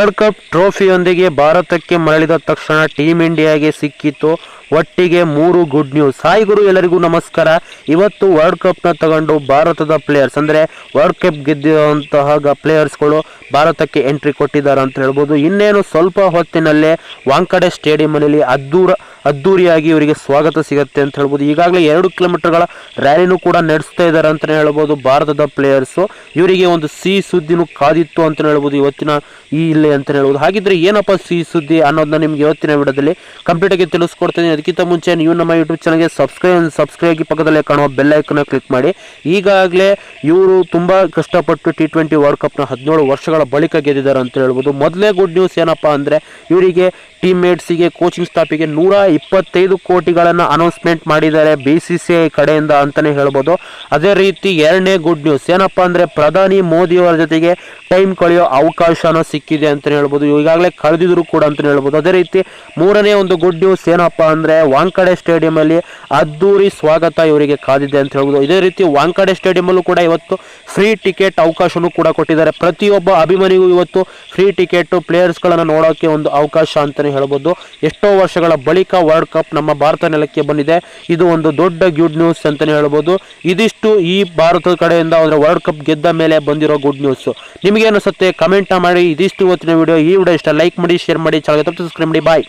World cup ಟ್ರೋಫಿಯೊಂದಿಗೆ ಭಾರತಕ್ಕೆ ಮರಳಿದ ತಕ್ಷಣ ಟೀಮ್ ಇಂಡಿಯಾಗೆ ಸಿಕ್ಕಿತ್ತು ಒಟ್ಟಿಗೆ ಮೂರು ಗುಡ್ ನ್ಯೂಸ್ ಹಾಯ್ ಗುರು, ಎಲ್ಲರಿಗೂ ನಮಸ್ಕಾರ. ಇವತ್ತು ವರ್ಲ್ಡ್ ಕಪ್ನ ತಗೊಂಡು ಭಾರತದ ಪ್ಲೇಯರ್ಸ್ ಅಂದರೆ ವರ್ಲ್ಡ್ ಕಪ್ ಗೆದ್ದಿರುವಂತಹ ಪ್ಲೇಯರ್ಸ್ಗಳು ಭಾರತಕ್ಕೆ ಎಂಟ್ರಿ ಕೊಟ್ಟಿದ್ದಾರೆ ಅಂತ ಹೇಳ್ಬೋದು. ಇನ್ನೇನು ಸ್ವಲ್ಪ ಹೊತ್ತಿನಲ್ಲೇ ವಾಂಕಡೆ ಸ್ಟೇಡಿಯಂನಲ್ಲಿ ಅದ್ದೂರ ಅದ್ದೂರಿಯಾಗಿ ಇವರಿಗೆ ಸ್ವಾಗತ ಸಿಗುತ್ತೆ ಅಂತ ಹೇಳ್ಬೋದು. ಈಗಾಗಲೇ ಎರಡು ಕಿಲೋಮೀಟರ್ಗಳ ರ್ಯಾಲಿನೂ ಕೂಡ ನಡೆಸ್ತಾ ಇದ್ದಾರೆ ಅಂತಲೇ ಹೇಳ್ಬೋದು ಭಾರತದ ಪ್ಲೇಯರ್ಸು. ಇವರಿಗೆ ಒಂದು ಸಿ ಸುದ್ದಿನೂ ಕಾದಿತ್ತು ಅಂತಲೇ ಹೇಳ್ಬೋದು ಇವತ್ತಿನ ಈ ಇಲ್ಲಿ ಅಂತಲೇ ಹೇಳ್ಬೋದು. ಹಾಗಿದ್ರೆ ಏನಪ್ಪ ಸಿ ಸುದ್ದಿ ಅನ್ನೋದನ್ನ ನಿಮ್ಗೆ ಇವತ್ತಿನ ವಿಡಿಯೋದಲ್ಲಿ ಕಂಪ್ಲೀಟಾಗಿ ತಿಳಿಸ್ಕೊಡ್ತೀನಿ. ಅದಕ್ಕಿಂತ ಮುಂಚೆ ನೀವು ನಮ್ಮ ಯೂಟ್ಯೂಬ್ ಚಾನಲ್ಗೆ ಸಬ್ಸ್ಕ್ರೈಬ್ ಸಬ್ಸ್ಕ್ರೈಬ್ ಆಗಿ ಪಕ್ಕದಲ್ಲೇ ಕಾಣುವ ಬೆಲ್ಲೈಕನ್ನ ಕ್ಲಿಕ್ ಮಾಡಿ. ಈಗಾಗಲೇ ಇವರು ತುಂಬ ಕಷ್ಟಪಟ್ಟು ಟಿ ಟ್ವೆಂಟಿ ವರ್ಲ್ಡ್ ಕಪ್ನ ಹದಿನೇಳು ವರ್ಷಗಳ ಬಳಿಕ ಗೆದ್ದಿದ್ದಾರೆ ಅಂತ ಹೇಳ್ಬೋದು. ಮೊದಲೇ ಗುಡ್ ನ್ಯೂಸ್ ಏನಪ್ಪ ಅಂದರೆ ಇವರಿಗೆ ಟೀಮ್ ಮೇಟ್ಸಿಗೆ ಕೋಚಿಂಗ್ ಸ್ಟಾಫಿಗೆ ನೂರ ಇಪ್ಪತ್ತೈದು ಕೋಟಿಗಳನ್ನು ಅನೌನ್ಸ್ಮೆಂಟ್ ಮಾಡಿದ್ದಾರೆ ಬಿ ಸಿ ಸಿ ಐ ಕಡೆಯಿಂದ ಅಂತಲೇ ಹೇಳ್ಬೋದು. ಅದೇ ರೀತಿ ಎರಡನೇ ಗುಡ್ ನ್ಯೂಸ್ ಏನಪ್ಪ ಅಂದರೆ ಪ್ರಧಾನಿ ಮೋದಿಯವರ ಜೊತೆಗೆ ಟೈಮ್ ಕಳೆಯೋ ಅವಕಾಶನೂ ಸಿಕ್ಕಿದೆ ಅಂತಲೇ ಹೇಳ್ಬೋದು. ಈಗಾಗಲೇ ಕಳೆದಿದ್ರು ಕೂಡ ಅಂತಲೇ ಹೇಳ್ಬೋದು. ಅದೇ ರೀತಿ ಮೂರನೇ ಒಂದು ಗುಡ್ ನ್ಯೂಸ್ ಏನಪ್ಪ ಅಂದರೆ ವಾಂಕಡೆ ಸ್ಟೇಡಿಯಮಲ್ಲಿ ಅದ್ದೂರಿ ಸ್ವಾಗತ ಇವರಿಗೆ ಕಾದಿದೆ ಅಂತ ಹೇಳ್ಬೋದು. ಇದೇ ರೀತಿ ವಾಂಕಡೆ ಸ್ಟೇಡಿಯಮಲ್ಲೂ ಕೂಡ ಇವತ್ತು ಫ್ರೀ ಟಿಕೆಟ್ ಅವಕಾಶನೂ ಕೂಡ ಕೊಟ್ಟಿದ್ದಾರೆ. ಪ್ರತಿಯೊಬ್ಬ ಅಭಿಮಾನಿಗೂ ಇವತ್ತು ಫ್ರೀ ಟಿಕೆಟ್ ಪ್ಲೇಯರ್ಸ್ಗಳನ್ನು ನೋಡೋಕ್ಕೆ ಒಂದು ಅವಕಾಶ ಅಂತಲೇ ಹೇಳ್ಬೋದು. ಎಷ್ಟೋ ವರ್ಷಗಳ ಬಳಿಕ ವರ್ಲ್ಡ್ ಕಪ್ ನಮ್ಮ ಭಾರತ ನೆಲಕ್ಕೆ ಬಂದಿದೆ. ಇದು ಒಂದು ದೊಡ್ಡ ಗುಡ್ ನ್ಯೂಸ್ ಅಂತಲೇ ಹೇಳ್ಬೋದು. ಇದಿಷ್ಟು ಈ ಭಾರತದ ಕಡೆಯಿಂದ ಅಂದರೆ ವರ್ಲ್ಡ್ ಕಪ್ ಗೆದ್ದ ಮೇಲೆ ಬಂದಿರೋ ಗುಡ್ ನ್ಯೂಸ್ ನಿಮಗೆ ಅನಿಸುತ್ತೆ? ಕಮೆಂಟ್ ಮಾಡಿ. ಇದಿಷ್ಟು ಇವತ್ತಿನ ವಿಡಿಯೋ ಈ ವಿಡಿಯೋ ಇಷ್ಟ. ಲೈಕ್ ಮಾಡಿ ಶೇರ್ ಮಾಡಿ. ಚಾನಲ್ ಸಬ್ಸ್ಕ್ರೈಬ್ ಮಾಡಿ. ಬಾಯ್